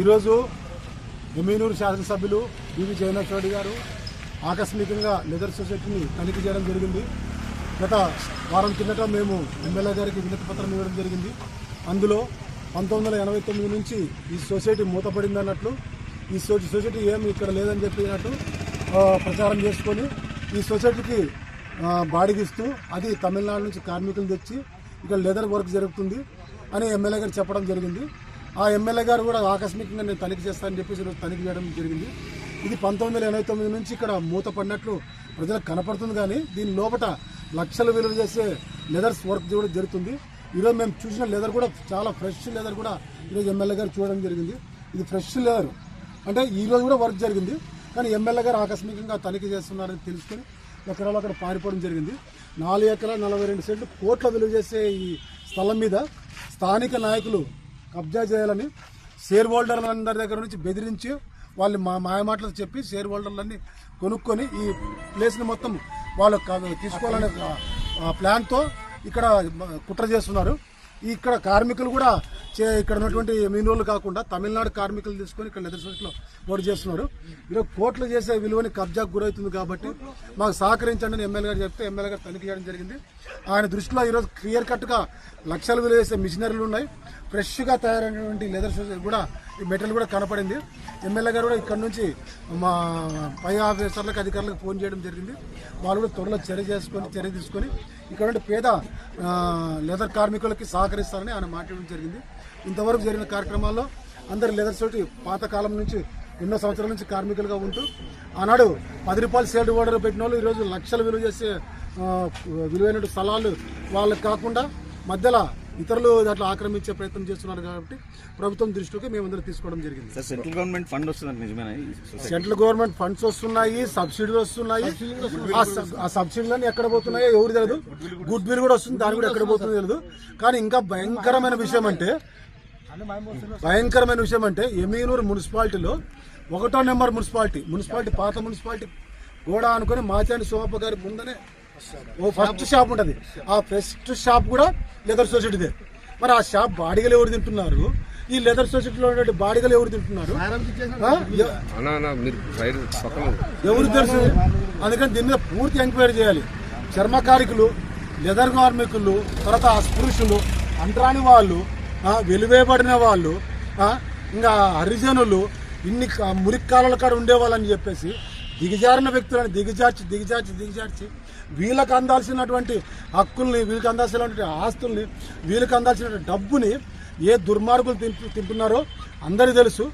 ఈరోజు ఎమ్మెనూరు శాసనసభ్యులు బివి జగన్నాథ్ గారు ఆకస్మికంగా లెదర్ సొసైటీని తనిఖీ చేయడం జరిగింది. గత వారం కిందట మేము ఎమ్మెల్యే గారికి వినతి పత్రం ఇవ్వడం జరిగింది. అందులో పంతొమ్మిది వందల ఎనభై తొమ్మిది నుంచి ఈ సొసైటీ మూతపడింది అన్నట్లు ఈ సొసైటీ ఏమి ఇక్కడ లేదని చెప్పినట్టు ప్రచారం చేసుకొని ఈ సొసైటీకి బాడిగిస్తూ అది తమిళనాడు నుంచి కార్మికులు తెచ్చి ఇక్కడ లెదర్ వర్క్ జరుగుతుంది అని ఎమ్మెల్యే గారు చెప్పడం జరిగింది. ఆ ఎమ్మెల్యే గారు కూడా ఆకస్మికంగా నేను తనిఖీ చేస్తానని చెప్పేసి ఈరోజు తనిఖీ చేయడం జరిగింది. ఇది పంతొమ్మిది వందల ఎనభై తొమ్మిది నుంచి ఇక్కడ మూత పడినట్లు ప్రజలకు కనపడుతుంది కానీ దీని లోపల లక్షలు విలువ చేసే లెదర్స్ వర్క్ కూడా జరుగుతుంది. ఈరోజు మేము చూసిన లెదర్ కూడా చాలా ఫ్రెష్ లెదర్ కూడా ఈరోజు ఎమ్మెల్యే గారు చూడడం జరిగింది. ఇది ఫ్రెష్ లెదర్. అంటే ఈ రోజు కూడా వర్క్ జరిగింది. కానీ ఎమ్మెల్యే గారు ఆకస్మికంగా తనిఖీ చేస్తున్నారని తెలుసుకొని ఎకరాలు అక్కడ పారిపోవడం జరిగింది. నాలుగు ఎకరాల నలభై రెండు సెంట్లు కోట్ల విలువ చేసే ఈ స్థలం మీద స్థానిక నాయకులు కబ్జా చేయాలని షేర్ హోల్డర్లందరి దగ్గర నుంచి బెదిరించి వాళ్ళు మా మాయమాటలు చెప్పి షేర్ హోల్డర్లన్నీ కొనుక్కొని ఈ ప్లేస్ని మొత్తం వాళ్ళు తీసుకోవాలనే ప్లాన్తో ఇక్కడ కుట్ర చేస్తున్నారు. ఇక్కడ కార్మికులు కూడా చే ఇక్కడ ఉన్నటువంటి మినోళ్ళు కాకుండా తమిళనాడు కార్మికులు తీసుకొని ఇక్కడ లెదర్ ఓటు పోటీ చేస్తున్నారు. ఈరోజు కోట్లు చేసే విలువని కబ్జాకు గురవుతుంది కాబట్టి మాకు సహకరించండి అని ఎమ్మెల్యే గారు చెప్తే ఎమ్మెల్యే గారు తనిఖీ చేయడం జరిగింది. ఆయన దృష్టిలో ఈరోజు క్లియర్ కట్గా లక్షలు విలువ చేసే మిషనరీలు ఉన్నాయి. ఫ్రెష్గా తయారైనటువంటి లెదర్ సొసైటీ కూడా మెటీరియల్ కూడా కనపడింది. ఎమ్మెల్యే గారు కూడా ఇక్కడ నుంచి మా పై ఆఫీసర్లకు అధికారులకు ఫోన్ చేయడం జరిగింది. వాళ్ళు కూడా త్వరలో చర్య చేసుకొని చర్య తీసుకొని ఇక్కడ ఉండే పేద లెదర్ కార్మికులకి సహకరిస్తారని ఆయన మాట్లాడడం జరిగింది. ఇంతవరకు జరిగిన కార్యక్రమాల్లో అందరు లెదర్ సోటి పాతకాలం నుంచి ఎన్నో సంవత్సరాల నుంచి కార్మికులుగా ఉంటూ ఆనాడు పది రూపాయలు షేడ్ ఓడర్ పెట్టిన వాళ్ళు ఈరోజు లక్షలు విలువ చేసే ఆ, విలువైన స్థలాలు వాళ్ళకి కాకుండా మధ్యలో ఇతరులు దాంట్లో ఆక్రమించే ప్రయత్నం చేస్తున్నారు కాబట్టి ప్రభుత్వం దృష్టికి మేమందరం తీసుకోవడం జరిగింది. సెంట్రల్ గవర్నమెంట్ ఫండ్ నిజమేనా సెంట్రల్ గవర్నమెంట్ ఫండ్స్ వస్తున్నాయి సబ్సిడీలు వస్తున్నాయి. ఆ సబ్- ఆ సబ్సిడీలన్నీ ఎక్కడ పోతున్నాయో ఎవరు తెలియదు గుడ్ విల్ కూడా వస్తుంది దాని కూడా ఎక్కడ పోతుందో తెలియదు కానీ ఇంకా భయంకరమైన విషయం అంటే భయంకరమైన విషయం అంటే ఎమీనూరు మున్సిపాలిటీలో ఒకటో నెంబర్ మున్సిపాలిటీ మున్సిపాలిటీ పాత మున్సిపాలిటీ గోడ అనుకుని మాచాని సోమప్ప గారి ముందనే ఓ ఫస్ట్ షాప్ ఉంటది. ఆ ఫస్ట్ షాప్ కూడా లెదర్ సొసైటీదే మరి ఆ షాప్ బాడిగలు ఎవరు తింటున్నారు? ఈ లెదర్ సొసైటీలో ఉండే బాడిగలు ఎవరు తింటున్నారు? ఎవరు తెలుసు? అందుకని దీని మీద పూర్తి ఎంక్వైరీ చేయాలి. చర్మకారికులు లెదర్ కార్మికులు తర్వాత అస్పృశ్యులు అంటరాని వాళ్ళు ఆ, వెలివేయబడిన వాళ్ళు ఆ, ఇంకా హరిజనులు ఇన్ని క- మురికి కాలాల కాడ ఉండేవాళ్ళని చెప్పేసి దిగజారిన వ్యక్తులను దిగజార్చి దిగజార్చి దిగజార్చి వీళ్ళకు అందాల్సినటువంటి హక్కుల్ని వీళ్ళకి అందాల్సినటువంటి ఆస్తుల్ని వీళ్ళకి అందాల్సినటువంటి డబ్బుని ఏ దుర్మార్గులు తింటు తింటున్నారో అందరికీ తెలుసు.